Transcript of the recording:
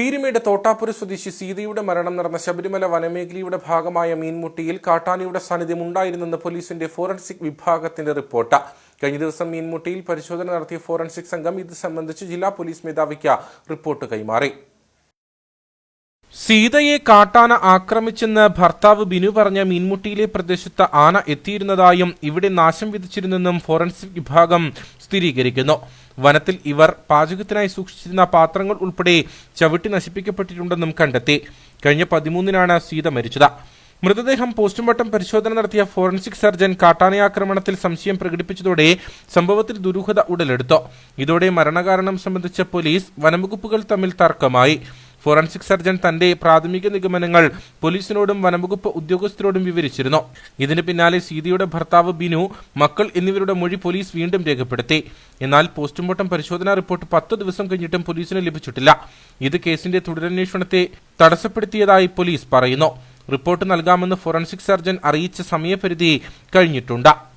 പീരുമേട് തോട്ടാപ്പുര സ്വദേശി സീതയുടെ മരണം നടന്ന ശബരിമല വനമേഖലയുടെ ഭാഗമായ മീൻമുട്ടിയിൽ കാട്ടാനയുടെ സാന്നിധ്യം ഉണ്ടായിരുന്നെന്ന് പോലീസിന്റെ ഫോറൻസിക് വിഭാഗത്തിന്റെ റിപ്പോർട്ട്. കഴിഞ്ഞ ദിവസം മീൻമുട്ടിയിൽ പരിശോധന നടത്തിയ ഫോറൻസിക് സംഘം ഇത് സംബന്ധിച്ച് ജില്ലാ പോലീസ് മേധാവിക്ക് റിപ്പോർട്ട് കൈമാറി. സീതയെ കാട്ടാന ആക്രമിച്ചെന്ന് ഭർത്താവ് ബിനു പറഞ്ഞ മീൻമുട്ടിയിലെ പ്രദേശത്ത് ആന എത്തിയിരുന്നതായും ഇവിടെ നാശം വിധിച്ചിരുന്നെന്നും ഫോറൻസിക് വിഭാഗം സ്ഥിരീകരിക്കുന്നു. വനത്തിൽ ഇവർ പാചകത്തിനായി സൂക്ഷിച്ചിരുന്ന പാത്രങ്ങൾ ഉൾപ്പെടെ ചവിട്ടി നശിപ്പിക്കപ്പെട്ടിട്ടുണ്ടെന്നും കണ്ടെത്തി. കഴിഞ്ഞ പതിമൂന്നിനാണ് സീത മരിച്ചത്. മൃതദേഹം പോസ്റ്റ്മോർട്ടം പരിശോധന നടത്തിയ ഫോറൻസിക് സർജൻ കാട്ടാനയാക്രമണത്തിൽ സംശയം പ്രകടിപ്പിച്ചതോടെ സംഭവത്തിൽ ദുരൂഹത ഉടലെടുത്തു. ഇതോടെ മരണകാരണം സംബന്ധിച്ച പോലീസ് വനംവകുപ്പുകൾ തമ്മിൽ തർക്കമായി. ഫോറൻസിക് സർജൻ തന്റെ പ്രാഥമിക നിഗമനങ്ങൾ പോലീസിനോടും വനംവകുപ്പ് ഉദ്യോഗസ്ഥരോടും വിവരിച്ചിരുന്നു. ഇതിന് പിന്നാലെ സീതയുടെ ഭർത്താവ് ബിനു മക്കൾ എന്നിവരുടെ മൊഴി പോലീസ് വീണ്ടും രേഖപ്പെടുത്തി. എന്നാൽ പോസ്റ്റ്മോർട്ടം പരിശോധനാ റിപ്പോർട്ട് പത്ത് ദിവസം കഴിഞ്ഞിട്ടും പോലീസിന് ലഭിച്ചിട്ടില്ല. ഇത് കേസിന്റെ തുടരന്വേഷണത്തെ തടസ്സപ്പെടുത്തിയതായി പോലീസ് പറയുന്നു. റിപ്പോർട്ട് നൽകാമെന്ന് ഫോറൻസിക് സർജൻ അറിയിച്ച സമയപരിധി കഴിഞ്ഞിട്ടുണ്ട്.